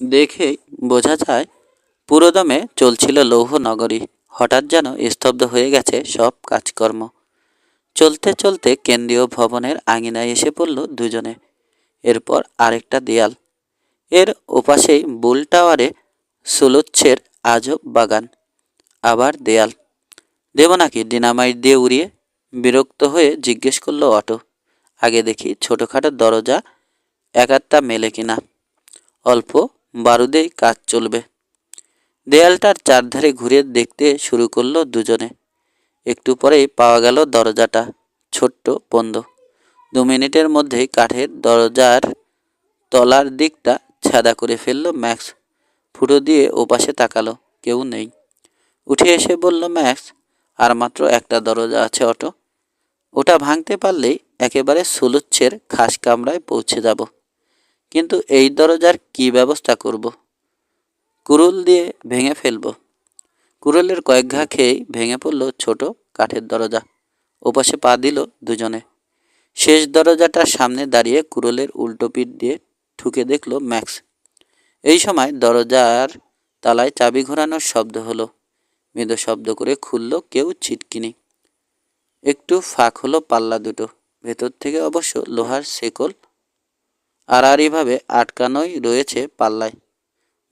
দেখেই বোঝা যায় পুরোদমে চলছিল লৌহ নগরী। হঠাৎ যেন স্তব্ধ হয়ে গেছে সব কাজকর্ম। চলতে চলতে কেন্দ্রীয় ভবনের আঙিনায় এসে পড়ল দুজনে। এরপর আরেকটা দেয়াল। এর ওপাশেই বুল টাওয়ারে সুলোচ্ছের আজব বাগান। আবার দেয়াল। দেব নাকি ডিনামাইট দিয়ে উড়িয়ে বিরক্ত হয়ে জিজ্ঞেস করল, অটো, আগে দেখি ছোটোখাটো দরজা একাত্তা মেলে কিনা? অল্প বারুদেই কাজ চলবে। দেয়ালটার চারধারে ঘুরে দেখতে শুরু করল দুজনে। একটু পরেই পাওয়া গেল দরজাটা, ছোট্ট বন্ধ। দু মিনিটের মধ্যেই কাঠের দরজার তলার দিকটা ছাদা করে ফেলল ম্যাক্স। ফুটো দিয়ে ওপাশে তাকালো, কেউ নেই। উঠে এসে বলল, ম্যাক্স, আর মাত্র একটা দরজা আছে অটো। ওটা ভাঙতে পারলেই একেবারে সুলুচ্ছের খাস কামরায় পৌঁছে যাব। কিন্তু এই দরজার কি ব্যবস্থা করব? কুরুল দিয়ে ভেঙে ফেলব। কুরুলের কয়েক ঘা খেয়েই ভেঙে পড়ল ছোট কাঠের দরজা। ওপাশে পা দিল দুজনে। শেষ দরজাটার সামনে দাঁড়িয়ে কুরুলের উল্টো পিঠ দিয়ে ঠুকে দেখল ম্যাক্স। এই সময় দরজার তালায় চাবি ঘোরানোর শব্দ হলো। মৃদু শব্দ করে খুলল কেউ ছিটকিনি। একটু ফাঁক হলো পাল্লা দুটো। ভেতর থেকে অবশ্য লোহার শেকল আড়াআড়িভাবে আটকানোই রয়েছে পাল্লায়।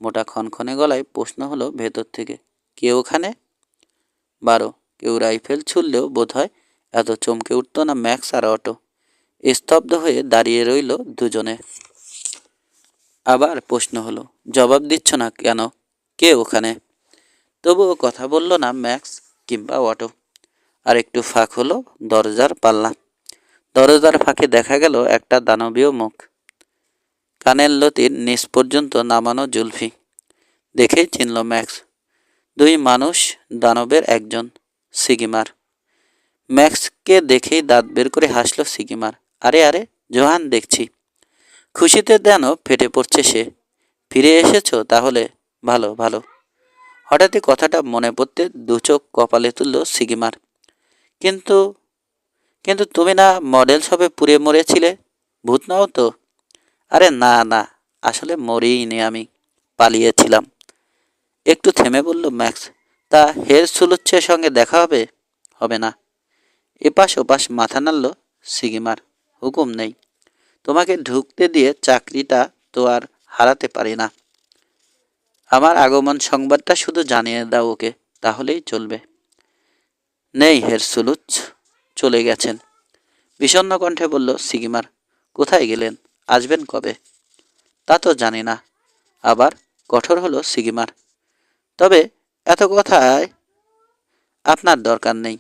মোটা খনখনে গলায় প্রশ্ন হলো, ভেতর থেকে কে ওখানে? বারো, কেউ রাইফেল ছুড়লেও বোধ হয় এত চমকে উঠত না ম্যাক্স আর অটো। স্তব্ধ হয়ে দাঁড়িয়ে রইল দুজনে। আবার প্রশ্ন হলো, জবাব দিচ্ছ না কেন? কে ওখানে? তবুও কথা বলল না ম্যাক্স কিংবা অটো। আর একটু ফাঁক হলো দরজার পাল্লা। দরজার ফাঁকে দেখা গেল একটা দানবীয় মুখ। কানের লতির নিচ পর্যন্ত নামানো জুলফি। দেখেই চিনল ম্যাক্স, দুই মানুষ দানবের একজন, সিগিমার। ম্যাক্সকে দেখেই দাঁত বের করে হাসল সিগিমার। আরে আরে, জোহান, দেখছি। খুশিতে যেন ফেটে পড়ছে সে। ফিরে এসেছ তাহলে? ভালো ভালো। হঠাৎই কথাটা মনে পড়তে দু চোখ কপালে তুলল সিগিমার। কিন্তু কিন্তু তুমি না মডেল সবে পুড়ে মরেছিলে? ভূত নাও তো। আরে না না, আসলে মরিনি আমি, পালিয়েছিলাম। একটু থেমে বলল, ম্যাক্স, তা হের সুলুচ্ছের সঙ্গে দেখা হবে? হবে না। এপাশ ওপাশ মাথা নাড়ল সিগিমার, হুকুম নেই। তোমাকে ঢুকতে দিয়ে চাকরিটা তো আর হারাতে পারি না। আমার আগমন সংবাদটা শুধু জানিয়ে দাও ওকে, তাহলেই চলবে। নেই হের সুলুচ চলে গেছেন। বিষণ্ণ কণ্ঠে বলল সিগিমার, কোথায় গেলেন? আসবেন কবে? তা তো জানি না। আবার কঠোর হলো সিগিমার। তবে এত কথায় আপনার দরকার নেই।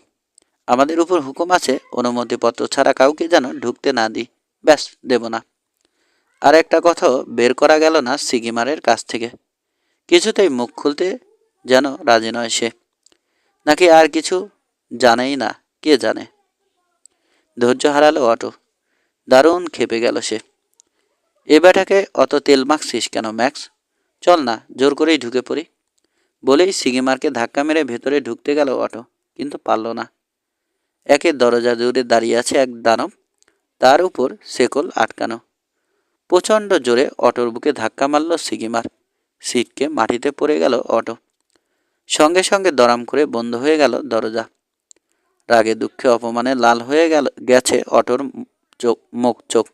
আমাদের উপর হুকুম আছে, অনুমতিপত্র ছাড়া কাউকে যেন ঢুকতে না দিই। ব্যাস, দেব না। আর একটা কথাও বের করা গেল না সিগিমারের কাছ থেকে। কিছুতেই মুখ খুলতে যেন রাজি নয় সে। নাকি আর কিছু জানেই না, কে জানে? ধৈর্য হারালো অটো। দারুণ খেপে গেল সে। এ বেটাকে অত তেল মাখছিস কেন, ম্যাক্স? চল না, জোর করেই ঢুকে পড়ি। বলেই সিগিমারকে ধাক্কা মেরে ভেতরে ঢুকতে গেল অটো, কিন্তু পারল না। একে দরজা দূরে দাঁড়িয়ে আছে এক দানব, তার উপর সেকল আটকানো। প্রচণ্ড জোরে অটোর বুকে ধাক্কা মারল সিগিমার। সিটকে মাটিতে পড়ে গেল অটো। সঙ্গে সঙ্গে দরাম করে বন্ধ হয়ে গেল দরজা। রাগে দুঃখে অপমানে লাল হয়ে গেল, গেছে অটোর চোখ, মুখ, চোখ।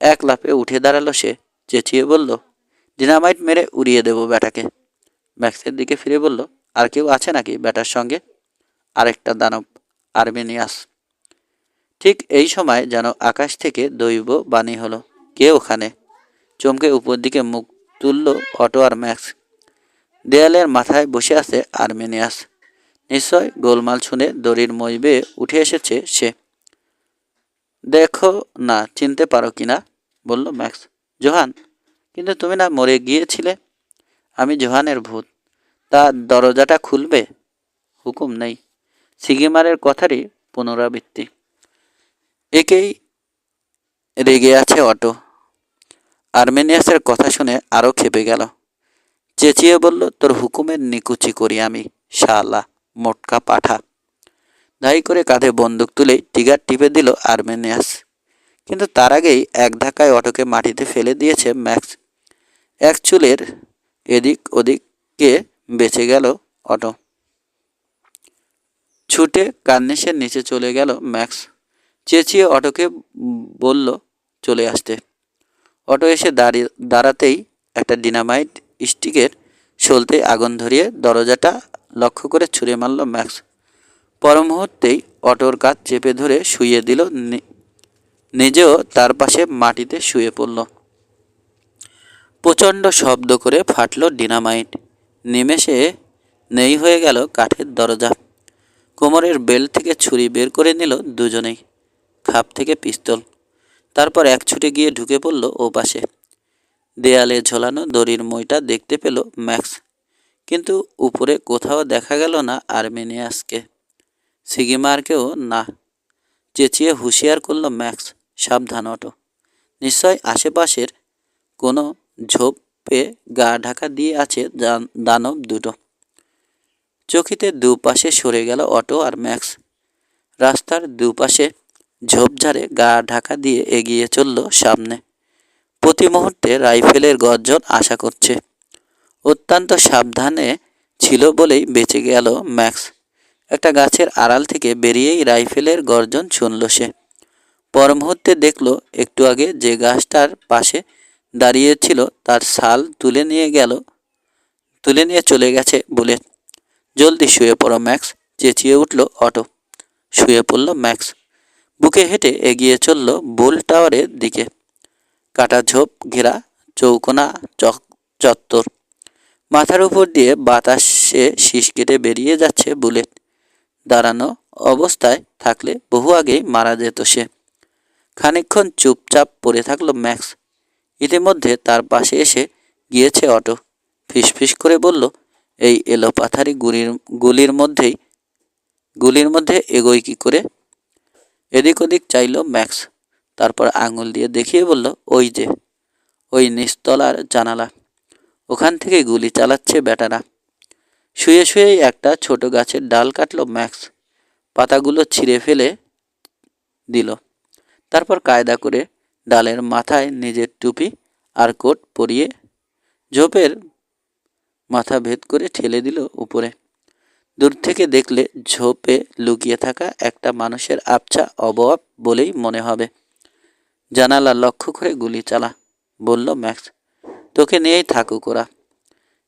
এক লাফে উঠে দাঁড়াল সে। চেঁচিয়ে বলল, ডিনামাইট মেরে উড়িয়ে দেব ব্যাটাকে। ম্যাক্সের দিকে ফিরে বলল, আর কেউ আছে নাকি ব্যাটার সঙ্গে? আরেকটা দানব, আর্মেনিয়াস। ঠিক এই সময় যেন আকাশ থেকে দৈব বাণী হলো, কে ওখানে? চমকে উপর দিকে মুখ তুলল অটো আর ম্যাক্স। দেয়ালের মাথায় বসে আছে আর্মেনিয়াস। নিশ্চয় গোলমাল শুনে দড়ির মই বেয়ে উঠে এসেছে সে। দেখো না, চিনতে পারো কি না? বলল, ম্যাক্স, জোহান, কিন্তু তুমি না মরে গিয়েছিলে? আমি জোহানের ভূত। তা দরজাটা খুলবে? হুকুম নেই। সিগিমারের কথারই পুনরাবৃত্তি। একেই রেগে আছে অটো। আর্মেনিয়াসের কথা শুনে আরও খেপে গেল। চেঁচিয়ে বলল, তোর হুকুমের নিকুচি করি আমি, শালা, মোটকা পাঠা। দায়ী করে কাঁধে বন্দুক তুলে টিগার টিপে দিল আর্মেনিয়াস। কিন্তু তার আগেই এক ধাক্কায় অটোকে মাটিতে ফেলে দিয়েছে ম্যাক্স। এক চুলের এদিক ওদিককে বেঁচে গেল অটো। ছুটে কার্নিশের নিচে চলে গেল ম্যাক্স। চেঁচিয়ে অটোকে বলল, চলে আসতে। অটো এসে দাঁড়িয়ে, দাঁড়াতেই একটা ডিনামাইট স্টিকের সলতে আগুন ধরিয়ে দরজাটা লক্ষ্য করে ছুঁড়ে মারল ম্যাক্স। পর মুহূর্তেই অটোর কাজ চেপে ধরে শুইয়ে দিল নিজেও তার পাশে মাটিতে শুয়ে পড়ল। প্রচণ্ড শব্দ করে ফাটল ডিনামাইট। নিমেষে নেই হয়ে গেল কাঠের দরজা। কোমরের বেল্ট থেকে ছুরি বের করে নিল দুজনেই। খাপ থেকে পিস্তল। তারপর এক ছুটে গিয়ে ঢুকে পড়ল ও পাশে। দেয়ালে ঝোলানো দড়ির মইটা দেখতে পেল ম্যাক্স। কিন্তু উপরে কোথাও দেখা গেল না আর্মেনিয়াসকে। সিগিমারকেও না। চেঁচিয়ে হুঁশিয়ার করল ম্যাক্স। সাবধান, অটো। নিশ্চয় আশেপাশের কোনো ঝোপে গা ঢাকা দিয়ে আছে দান- দানব দুটো। চকিতে দুপাশে সরে গেল অটো আর ম্যাক্স। রাস্তার দুপাশে ঝোপঝাড়ে গা ঢাকা দিয়ে এগিয়ে চলল সামনে। প্রতি মুহূর্তে রাইফেলের গর্জন আশা করছে। অত্যন্ত সাবধানে ছিল বলেই বেঁচে গেল ম্যাক্স। একটা গাছের আড়াল থেকে বেরিয়েই রাইফেলের গর্জন শুনল সে। পর মুহূর্তে দেখল একটু আগে যে গাছটার পাশে দাঁড়িয়েছিল তার শাল তুলে নিয়ে গেল, তুলে নিয়ে চলে গেছে বুলেট জলদি শুয়ে পড়ো, ম্যাক্স, চেঁচিয়ে উঠল অটো। শুয়ে পড়ল ম্যাক্স। বুকে হেঁটে এগিয়ে চলল বুল টাওয়ারের দিকে। কাটা ঝোপ ঘেরা চৌকোনা চক, চত্বর। মাথার উপর দিয়ে বাতাসে শীষ কেটে বেরিয়ে যাচ্ছে বুলেট। দাঁড়ানো অবস্থায় থাকলে বহু আগেই মারা যেত সে। খানিকক্ষণ চুপচাপ পড়ে থাকল ম্যাক্স। ইতিমধ্যে তার পাশে এসে গিয়েছে অটো। ফিসফিস করে বলল, এই এলো পাথারি গুলির গুলির মধ্যেই, গুলির মধ্যে এগোই কি করে? এদিক ওদিক চাইল ম্যাক্স। তারপর আঙুল দিয়ে দেখিয়ে বলল, ওই যে, ওই নিস্তলার জানালা। ওখান থেকে গুলি চালাচ্ছে বেটারা শুয়ে শুয়েই একটা ছোট গাছের ডাল কাটলো ম্যাক্স। পাতাগুলো ছিঁড়ে ফেলে দিল। তারপর কায়দা করে ডালের মাথায় নিজের টুপি আর কোট পরিয়ে ঝোপের মাথা ভেদ করে ঠেলে দিল উপরে। দূর থেকে দেখলে ঝোপে লুকিয়ে থাকা একটা মানুষের আবছা অবয়ব বলেই মনে হবে। জানালা লক্ষ্য করে গুলি চালা, বলল ম্যাক্স, তোকে নিয়েই থাকুক ওরা।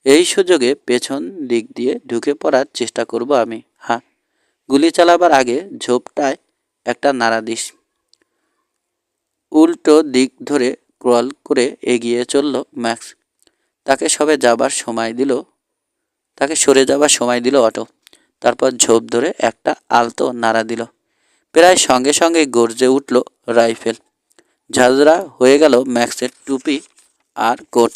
এই সুযোগে পেছন দিক দিয়ে ঢুকে পড়ার চেষ্টা করব আমি। হ্যাঁ। গুলি চালাবার আগে ঝোপটায় একটা নাড়া দিস। উল্টো দিক ধরে ক্রল করে এগিয়ে চলল ম্যাক্স। তাকে সবে যাবার সময় দিল, তাকে সরে যাবার সময় দিল অটো। তারপর ঝোপ ধরে একটা আলতো নাড়া দিল। প্রায় সঙ্গে সঙ্গে গর্জে উঠল রাইফেল। ঝাঁঝরা হয়ে গেল ম্যাক্সের টুপি আর কোট।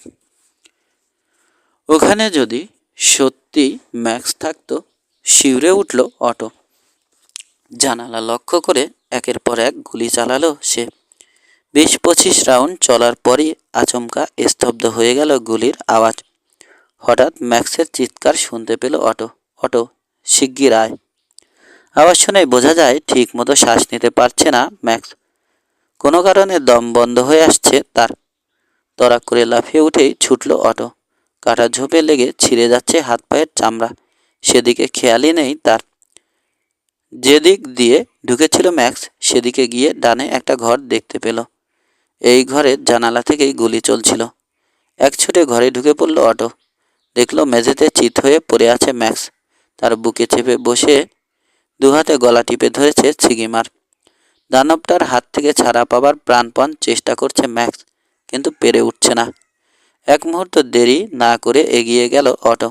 ওখানে যদি সত্যি ম্যাক্স থাকতো, শিউরে উঠল অটো। জানালা লক্ষ্য করে একের পর এক গুলি চালালো সে। বিশ পঁচিশ রাউন্ড চলার পরই আচমকা স্তব্ধ হয়ে গেল গুলির আওয়াজ। হঠাৎ ম্যাক্সের চিৎকার শুনতে পেল অটো। অটো, শিগগির আয়। আওয়াজ শুনে বোঝা যায় ঠিক মতো শ্বাস নিতে পারছে না ম্যাক্স। কোনো কারণে দম বন্ধ হয়ে আসছে তার। তরাক করে লাফিয়ে উঠেই ছুটল অটো। কাটা ঝোপে লেগে ছিঁড়ে যাচ্ছে হাত পায়ের চামড়া। সেদিকে খেয়ালই নেই তার। যেদিক দিয়ে ঢুকেছিল ম্যাক্স, সেদিকে গিয়ে ডানে একটা ঘর দেখতে পেল। এই ঘরের জানালা থেকেই গুলি চলছিল। এক ছুটে ঘরে ঢুকে পড়ল অটো। দেখল মেঝেতে চিত হয়ে পড়ে আছে ম্যাক্স। তার বুকে চেপে বসে দুহাতে গলা টিপে ধরেছে ছিগিমার। দানবটার হাত থেকে ছাড়া পাবার প্রাণপণ চেষ্টা করছে ম্যাক্স, কিন্তু পেরে উঠছে না। এক মুহূর্ত দেরি না করে এগিয়ে গেল অটো।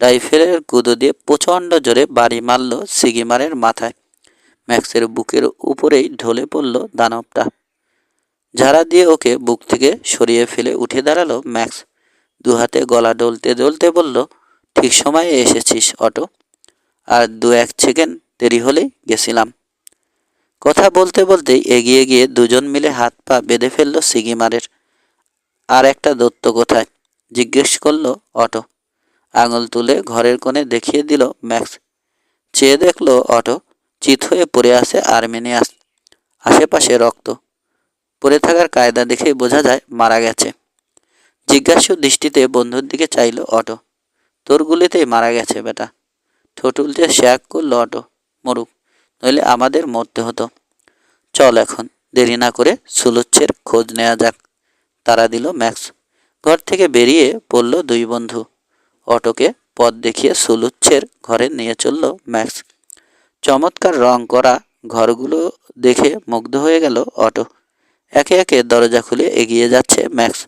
রাইফেলের কুদো দিয়ে প্রচণ্ড জোরে বাড়ি মারল সিগিমারের মাথায়। ম্যাক্সের বুকের উপরেই ঢলে পড়ল দানবটা। ঝাড়া দিয়ে ওকে বুক থেকে সরিয়ে ফেলে উঠে দাঁড়াল ম্যাক্স। দু হাতে গলা ডলতে ডলতে বলল, ঠিক সময়ে এসেছিস, অটো। আর দু এক সেকেন্ড দেরি হলেই গেছিলাম। কথা বলতে বলতেই এগিয়ে গিয়ে দুজন মিলে হাত পা বেঁধে ফেলল সিগিমারের। আর একটা দত্ত কোথায়? জিজ্ঞেস করল অটো। আঙুল তুলে ঘরের কোণে দেখিয়ে দিল ম্যাক্স। চেয়ে দেখল অটো চিত হয়ে পড়ে আছে আর্মেনিয়াস। আশেপাশে রক্ত। পড়ে থাকার কায়দা দেখেই বোঝা যায় মারা গেছে। জিজ্ঞাসু দৃষ্টিতে বন্ধুর দিকে চাইল অটো। তোর গুলিতেই মারা গেছে, বেটা। ঠোঁট উল্টে শ্যাক করল অটো, মরুক, নইলে আমাদের মরতে হতো। চল এখন, দেরি না করে সুলুচ্ছের খোঁজ নেওয়া যাক। তারা দিল ম্যাক্স। ঘর থেকে বেরিয়ে পড়ল দুই বন্ধু। অটোকে পথ দেখিয়ে সুলুচ্ছের ঘরে নিয়ে চলল ম্যাক্স। চমৎকার রং করা ঘরগুলো দেখে মুগ্ধ হয়ে গেল অটো। একে একে দরজা খুলে এগিয়ে যাচ্ছে ম্যাক্স।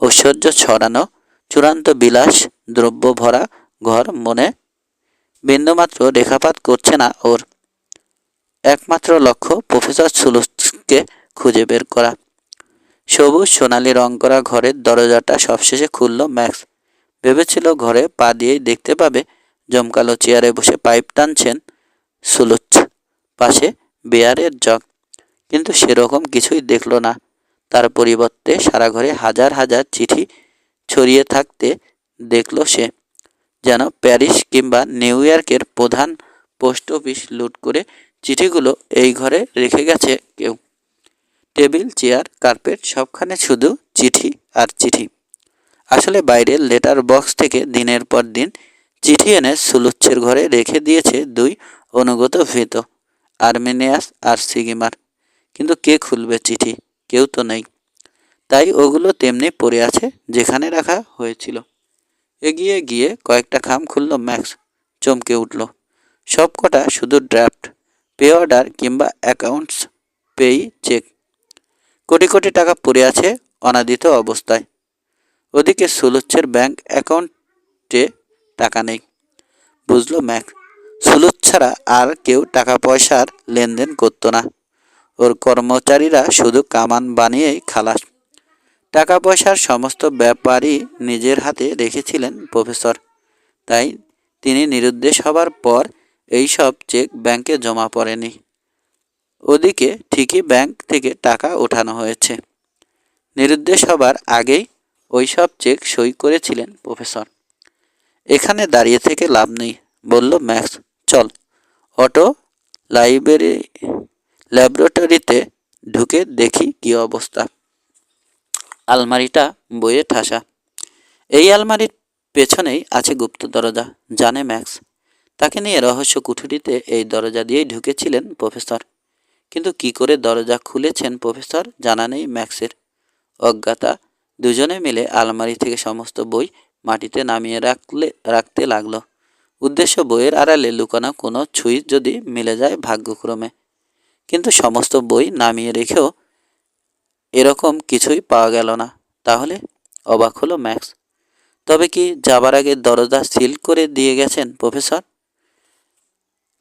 ঐশ্বর্য ছড়ানো, চূড়ান্ত বিলাস, দ্রব্য ভরা ঘর মনে বিন্দুমাত্র রেখাপাত করছে না ওর। একমাত্র লক্ষ্য প্রফেসর সুলুসকে খুঁজে বের করা। সবুজ সোনালি রং করা ঘরের দরজাটা সবশেষে খুলল ম্যাক্স। ভেবেছিল ঘরে পা দিয়েই দেখতে পাবে, জমকালো চেয়ারে বসে পাইপ টানছেন সুলুচ্ছ পাশে বেয়ারের জগ। কিন্তু সেরকম কিছুই দেখল না। তার পরিবর্তে সারা ঘরে হাজার হাজার চিঠি ছড়িয়ে থাকতে দেখল সে, যেন প্যারিস কিংবা নিউ ইয়র্কের প্রধান পোস্ট অফিস লুট করে চিঠিগুলো এই ঘরে রেখে গেছে কেউ। টেবিল, চেয়ার, কার্পেট সবখানে শুধু চিঠি আর চিঠি। আসলে বাইরের লেটার বক্স থেকে দিনের পর দিন চিঠি এনে সুলুচ্ছের ঘরে রেখে দিয়েছে দুই অনুগত ভীত, আর্মেনিয়াস আর সিগিমার। কিন্তু কে খুলবে চিঠি? কেউ তো নেই। তাই ওগুলো তেমনি পড়ে আছে যেখানে রাখা হয়েছিল। এগিয়ে গিয়ে কয়েকটা খাম খুলল ম্যাক্স। চমকে উঠল। সব কটা শুধু ড্রাফট, পে অর্ডার কিংবা accounts payee cheque. Crore crore টাকা পড়ে আছে অনাদিত অবস্থায়। ওদিকে সুলুচ্ছের ব্যাংক অ্যাকাউন্টে টাকা নেই, বুঝলো ম্যাক্স। সুলুচ ছাড়া আর কেউ টাকা পয়সার লেনদেন করতো না। ওর কর্মচারীরা শুধু কামান বানিয়েই খালাস টাকা পয়সার সমস্ত ব্যাপারই নিজের হাতে রেখেছিলেন প্রফেসর। তাই তিনি নিরুদ্দেশ হবার পর এই সব চেক ব্যাংকে জমা পড়েনি। ওদিকে ঠিকই ব্যাংক থেকে টাকা ওঠানো হয়েছে। নিরুদ্দেশ হবার আগেই ওই সব চেক সই করেছিলেন প্রফেসর। এখানে দাঁড়িয়ে থেকে লাভ নেই, বলল ম্যাক্স। চল, অটো লাইব্রেরি ল্যাবরেটরিতে ঢুকে দেখি কি অবস্থা। আলমারিটা বইয়ে ঠাসা। এই আলমারির পেছনেই আছে গুপ্ত দরজা, জানে ম্যাক্স। তাকে নিয়ে রহস্য কুঠুরিতে এই দরজা দিয়েই ঢুকেছিলেন প্রফেসর। কিন্তু কি করে দরজা খুলেছেন প্রফেসর জানা নেই ম্যাক্সের। অজ্ঞাতা দুজনে মিলে আলমারি থেকে সমস্ত বই মাটিতে নামিয়ে রাখলে, রাখতে লাগল। উদ্দেশ্য বইয়ের আড়ালে লুকানো কোনো ছুঁই যদি মিলে যায় ভাগ্যক্রমে। কিন্তু সমস্ত বই নামিয়ে রেখেও এরকম কিছুই পাওয়া গেল না। তাহলে অবাক হলো ম্যাক্স। তবে কি যাবার আগে দরজা সিল করে দিয়ে গেছেন, প্রফেসর?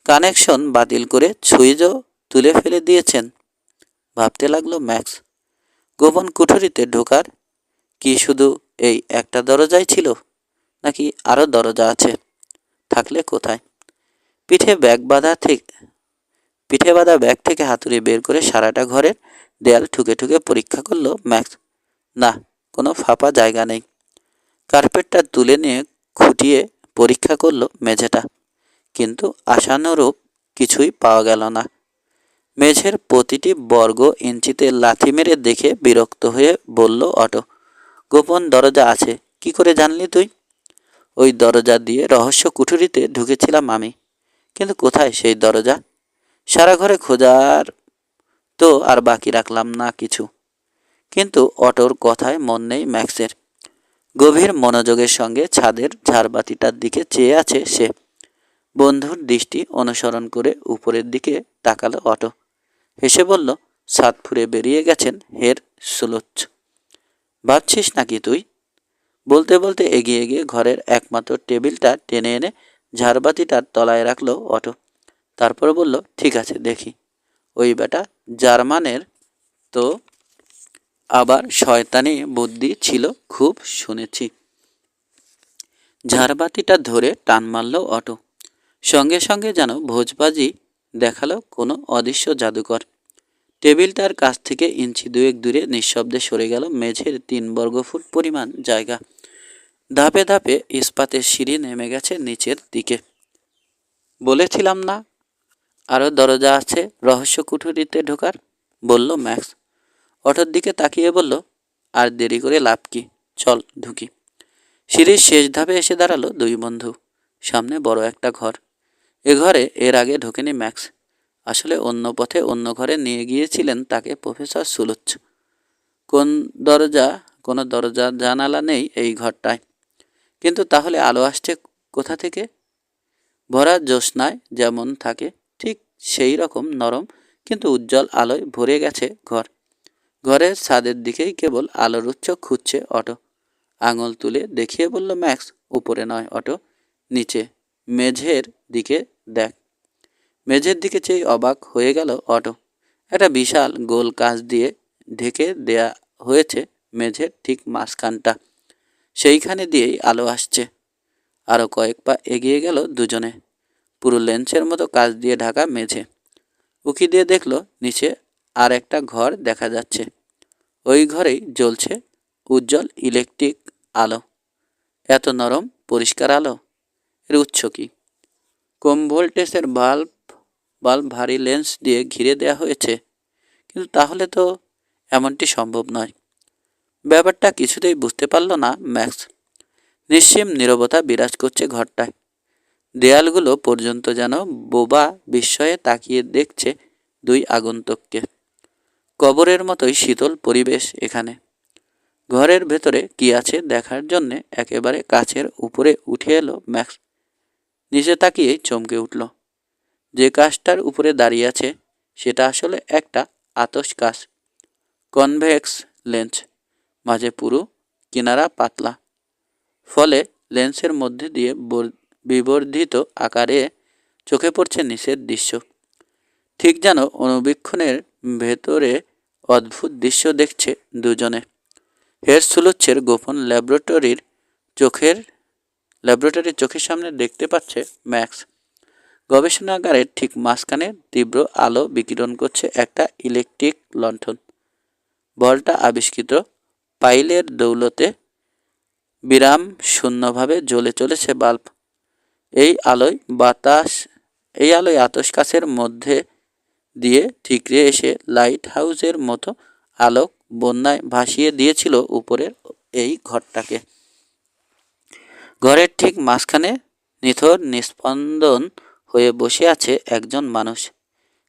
কানেকশন বাতিল করে সুইচও তুলে ফেলে দিয়েছেন, ভাবতে লাগল ম্যাক্স। গোপন কুঠুরিতে ঢোকার কি শুধু এই একটা দরজাই ছিল, নাকি আরও দরজা আছে, থাকলে কোথায়? পিঠে ব্যাগ বাঁধা পিঠে বাঁধা ব্যাগ থেকে হাতুড়ি বের করে সারাটা ঘরের দেয়াল ঠুকে ঠুকে পরীক্ষা করল ম্যাক্স। না, কোনো ফাঁপা জায়গা নেই। কার্পেটটা তুলে নিয়ে খুঁটিয়ে পরীক্ষা করল মেঝেটা। কিন্তু আশানুরূপ কিছুই পাওয়া গেল না। মেঝের প্রতিটি বর্গ ইঞ্চিতে লাথি মেরে দেখে বিরক্ত হয়ে বলল অটো, গোপন দরজা আছে, কি করে জানলি তুই? ওই দরজা দিয়ে রহস্য কুঠুরিতে ঢুকেছিলাম আমি। কিন্তু কোথায় সেই দরজা? সারা ঘরে খোঁজার তো আর বাকি রাখলাম না কিছু। কিন্তু অটোর কথায় মন নেই ম্যাক্সের। গভীর মনোযোগের সঙ্গে ছাদের ঝাড়বাতিটার দিকে চেয়ে আছে সে। বন্ধুর দৃষ্টি অনুসরণ করে উপরের দিকে তাকালো অটো। হেসে বলল সাত ফুরে বেরিয়ে গেছেন, হের সুলোচ ভাবছিস নাকি তুই? বলতে বলতে এগিয়ে গিয়ে ঘরের একমাত্র টেবিলটা টেনে এনে ঝাড়বাতিটার তলায় রাখল অটো। তারপর বলল, ঠিক আছে, দেখি। ওই বেটা জার্মানের তো আবার শয়তানি বুদ্ধি ছিল, খুব শুনেছি। ঝাড়বাতিটা ধরে টান মারল অটো। সঙ্গে সঙ্গে যেন ভোজবাজি দেখাল কোনো অদৃশ্য জাদুকর। টেবিলটার কাছ থেকে ইঞ্চি দুয়েক দূরে নিঃশব্দে সরে গেল মেঝের তিন বর্গফুট পরিমাণ জায়গা। ধাপে ধাপে ইস্পাতের সিঁড়ি নেমে গেছে নিচের দিকে। বলেছিলাম না আরও দরজা আছে, রহস্য কুঠুরিতে ঢোকার। বলল, ম্যাক্স। অটোর দিকে তাকিয়ে বলল, আর দেরি করে লাভ কি? চল, ঢুকি। সিঁড়ির শেষ ধাপে এসে দাঁড়াল দুই বন্ধু, সামনে বড় একটা ঘর। এ ঘরে এর আগে ঢোকেনি ম্যাক্স। আসলে অন্য পথে অন্য ঘরে নিয়ে গিয়েছিলেন তাকে প্রফেসর সুলুচ্ছ কোন দরজা, কোনো দরজা জানালা নেই এই ঘরটায়। কিন্তু তাহলে আলো আসছে কোথা থেকে? ভরা জ্যোৎস্নায় যেমন থাকে সেই রকম নরম কিন্তু উজ্জ্বল আলোয় ভরে গেছে ঘর। ঘরের ছাদের দিকেই কেবল আলোর উচ্চ খুঁজছে অটো। আঙুল তুলে দেখিয়ে বলল, ম্যাক্স, উপরে নয় অটো, নিচে। মেঝের দিকে দেখ। মেঝের দিকে চেয়ে অবাক হয়ে গেল অটো। একটা বিশাল গোল কাঁচ দিয়ে ঢেকে দেয়া হয়েছে মেঝের ঠিক মাঝখানটা। সেইখানে দিয়েই আলো আসছে। আরও কয়েক পা এগিয়ে গেল দুজনে। পুরো লেন্সের মতো কাজ দিয়ে ঢাকা মেঝে। উকি দিয়ে দেখল নিচে আর একটা ঘর দেখা যাচ্ছে। ওই ঘরেই জ্বলছে উজ্জ্বল ইলেকট্রিক আলো। এত নরম, পরিষ্কার আলো? এর উৎস কি? কম ভোল্টেজের বাল্ব বাল্ব ভারী লেন্স দিয়ে ঘিরে দেওয়া হয়েছে। কিন্তু তাহলে তো এমনটি সম্ভব নয়। ব্যাপারটা কিছুতেই বুঝতে পারল না ম্যাক্স। নিশ্চিম নীরবতা বিরাজ করছে ঘরটায়। দেয়ালগুলো পর্যন্ত যেন বোবা বিস্ময়ে তাকিয়ে দেখছে দুই আগন্তুককে। কবরের মতোই শীতল পরিবেশ এখানে। ঘরের ভেতরে কি আছে দেখার জন্যে একেবারে কাছের উপরে উঠে এলো ম্যাক্স। নিচে তাকিয়েই চমকে উঠল। যে কাজটার উপরে দাঁড়িয়ে আছে, সেটা আসলে একটা আতস কাজ। কনভেক্স লেন্স, মাঝে পুরু, কিনারা পাতলা। ফলে লেন্সের মধ্যে দিয়ে বিবর্ধিত আকারে চোখে পড়ছে নিষেধ দৃশ্য। ঠিক যেন অনুবীক্ষণের ভেতরে অদ্ভুত দৃশ্য দেখছে দুজনে। হের সুলুচ্ছের গোপন ল্যাবরেটরির চোখের ল্যাবরেটরির চোখের সামনে দেখতে পাচ্ছে ম্যাক্স। গবেষণাগারের ঠিক মাঝখানে তীব্র আলো বিকিরণ করছে একটা ইলেকট্রিক লণ্ঠন। বলটা আবিষ্কৃত পাইলের দৌলতে বিরাম শূন্যভাবে জ্বলে চলেছে বাল্ব। এই আলোয় বাতাস, এই আলোয় আতস কাছের মধ্যে দিয়ে ঠিকরে এসে লাইট হাউসের মতো আলোক বন্যায় ভাসিয়ে দিয়েছিল উপরের এই ঘরটাকে। ঘরের ঠিক মাঝখানে নিথর নিস্পন্দন হয়ে বসে আছে একজন মানুষ।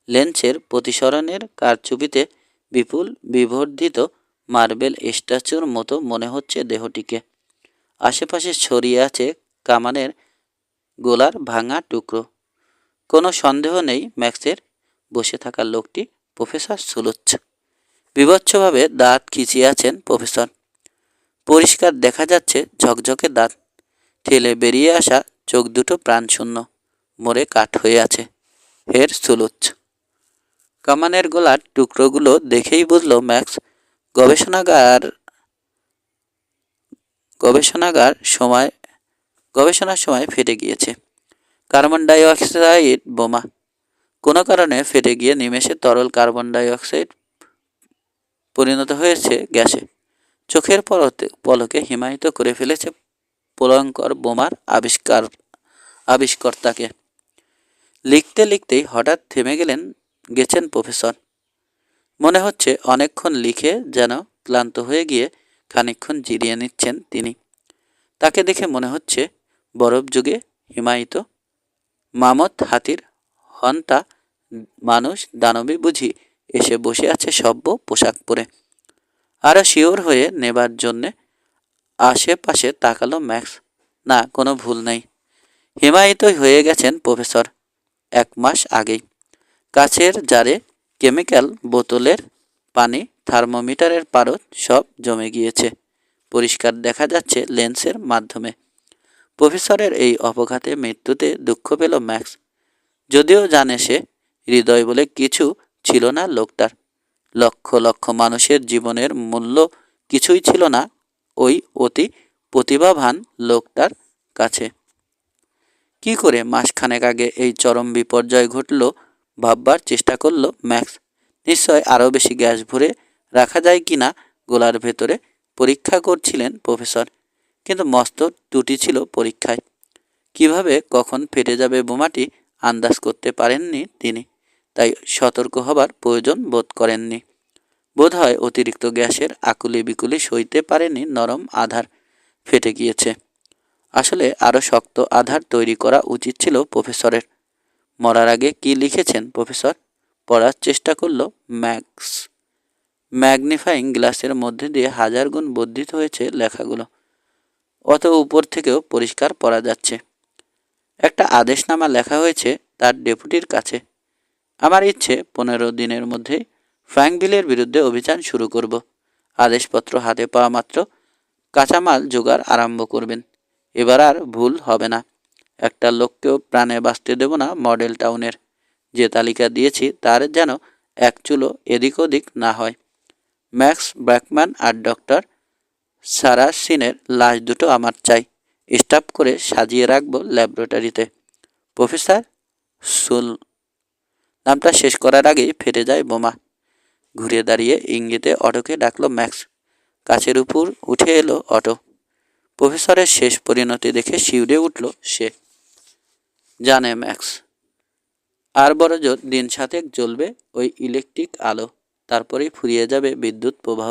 লেন্সের প্রতিসরণের কারচুপিতে বিপুল বিবর্ধিত মার্বেল স্ট্যাচুর মতো মনে হচ্ছে দেহটিকে। আশেপাশে ছড়িয়ে আছে কামানের গোলার ভাঙা টুকরো। কোনো সন্দেহ নেই ম্যাক্সের বসে থাকা লোকটি প্রফেসর সুলুচ্ছ বিভৎসভাবে দাঁত খিচিয়ে আছেন প্রফেসর। পরিষ্কার দেখা যাচ্ছে ঝকঝকে দাঁত। ঠেলে বেরিয়ে আসা চোখ দুটো প্রাণশূন্য মরে কাঠ হয়ে আছে। হের সুলুচ্ছ কামানের গোলার টুকরোগুলো দেখেই বুঝল ম্যাক্স গবেষণাগার গবেষণাগার সময় গবেষণার সময় ফেটে গিয়েছে। কার্বন ডাইঅক্সাইড বোমা। কোনো কারণে ফেটে গিয়ে নিমেষে তরল কার্বন ডাইঅক্সাইড পরিণত হয়েছে গ্যাসে? চোখের পরতে পলকে হিমায়িত করে ফেলেছে ভয়ঙ্কর বোমার আবিষ্কার, আবিষ্কর্তাকে। লিখতে লিখতেই হঠাৎ থেমে গেলেন, গেছেন প্রফেসর। মনে হচ্ছে অনেকক্ষণ লিখে যেন ক্লান্ত হয়ে গিয়ে খানিক্ষণ জিরিয়ে নিচ্ছেন তিনি। তাকে দেখে মনে হচ্ছে বরফ যুগে হিমায়িত। মামত হাতির হন্তা মানুষ দানবী বুঝি এসে বসে আছে সভ্য পোশাক পরে। আরও শিওর হয়ে নেবার জন্যে আশেপাশে তাকালো ম্যাক্স। না, কোনো ভুল নেই। হিমায়িতই হয়ে গেছেন প্রফেসর এক মাস আগেই। কাছের জারে কেমিক্যাল বোতলের পানি, থার্মোমিটারের পারদ সব জমে গিয়েছে। পরিষ্কার দেখা যাচ্ছে লেন্সের মাধ্যমে। প্রফেসরের এই অপঘাতে মৃত্যুতে দুঃখ পেল ম্যাক্স। যদিও জানে সে, হৃদয় বলে কিছু ছিল না লোকটার। লক্ষ লক্ষ মানুষের জীবনের মূল্য কিছুই ছিল না ওই অতি প্রতিভাবান লোকটার কাছে। কি করে মাসখানেক আগে এই চরম বিপর্যয় ঘটল ভাববার চেষ্টা করল ম্যাক্স। নিশ্চয় আরও বেশি গ্যাস ভরে রাখা যায় কি না গোলার ভেতরে পরীক্ষা করছিলেন প্রফেসর। কিন্তু মস্ত ত্রুটি ছিল পরীক্ষায়। কীভাবে কখন ফেটে যাবে বোমাটি আন্দাজ করতে পারেননি তিনি, তাই সতর্ক হবার প্রয়োজন বোধ করেননি। বোধ হয় অতিরিক্ত গ্যাসের আকুলি বিকুলি সইতে পারেনি নরম আধার ফেটে গিয়েছে। আসলে আরও শক্ত আধার তৈরি করা উচিত ছিল প্রফেসরের। মরার আগে কি লিখেছেন প্রফেসর? পড়ার চেষ্টা করল ম্যাক্স। ম্যাগনিফাইং গ্লাসের মধ্যে দিয়ে হাজার গুণ বর্ধিত হয়েছে লেখাগুলো। অত উপর থেকেও পরিষ্কার পড়া যাচ্ছে। একটা আদেশনামা লেখা হয়েছে তার ডেপুটির কাছে। আমার ইচ্ছে পনেরো দিনের মধ্যে ফ্র্যাঙ্কভিলের বিরুদ্ধে অভিযান শুরু করব। আদেশপত্র হাতে পাওয়া মাত্র কাঁচামাল জোগাড় আরম্ভ করবেন। এবার আর ভুল হবে না। একটা লোককেও প্রাণে বাঁচতে দেব না মডেল টাউনের। যে তালিকা দিয়েছি তার যেন এক চুলো এদিক ওদিক না হয়। ম্যাক্স ব্র্যাকম্যান আর ডক্টর সারাসিনের লাশ দুটো আমার চাই। স্টাফ করে সাজিয়ে রাখব ল্যাবরেটরিতে। প্রফেসর সুল নামটা শেষ করার আগেই ফেটে যায় বোমা। ঘুরে দাঁড়িয়ে ইঙ্গিতে অটোকে ডাকলো ম্যাক্স। কাছের উপর উঠে এলো অটো। প্রফেসরের শেষ পরিণতি দেখে শিউরে উঠল সে। জানে ম্যাক্স, আর বড় জোর দিন সাতেক জ্বলবে ওই ইলেকট্রিক আলো, তারপরেই ফুরিয়ে যাবে বিদ্যুৎ প্রবাহ।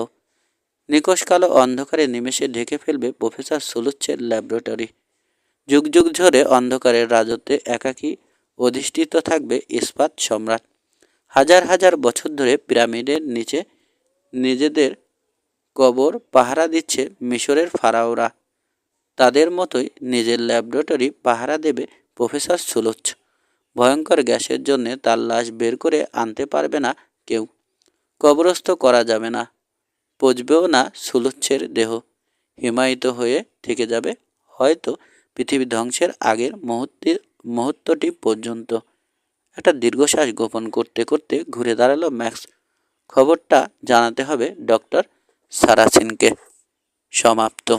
নিকশ কালো অন্ধকারে নিমেষে ঢেকে ফেলবে প্রফেসর সুলুচ্ছের ল্যাবরেটরি। যুগ যুগ ধরে অন্ধকারের রাজত্বে একাকী অধিষ্ঠিত থাকবে ইস্পাত সম্রাট। হাজার হাজার বছর ধরে পিরামিডের নিচে নিজেদের কবর পাহারা দিচ্ছে মিশরের ফারাওরা। তাদের মতোই নিজের ল্যাবরেটরি পাহারা দেবে প্রফেসর সুলুচ্ছ। ভয়ঙ্কর গ্যাসের জন্য তার লাশ বের করে আনতে পারবে না কেউ। কবরস্থ করা যাবে না। পচবেও না, সুলুচ্ছের দেহ হিমায়িত হয়ে থেকে যাবে। হয়তো পৃথিবী ধ্বংসের আগের মুহূর্তের, মুহূর্তটি পর্যন্ত। একটা দীর্ঘশ্বাস গোপন করতে করতে ঘুরে দাঁড়াল ম্যাক্স। খবরটা জানাতে হবে ডক্টর সারাসিনকে। সমাপ্ত।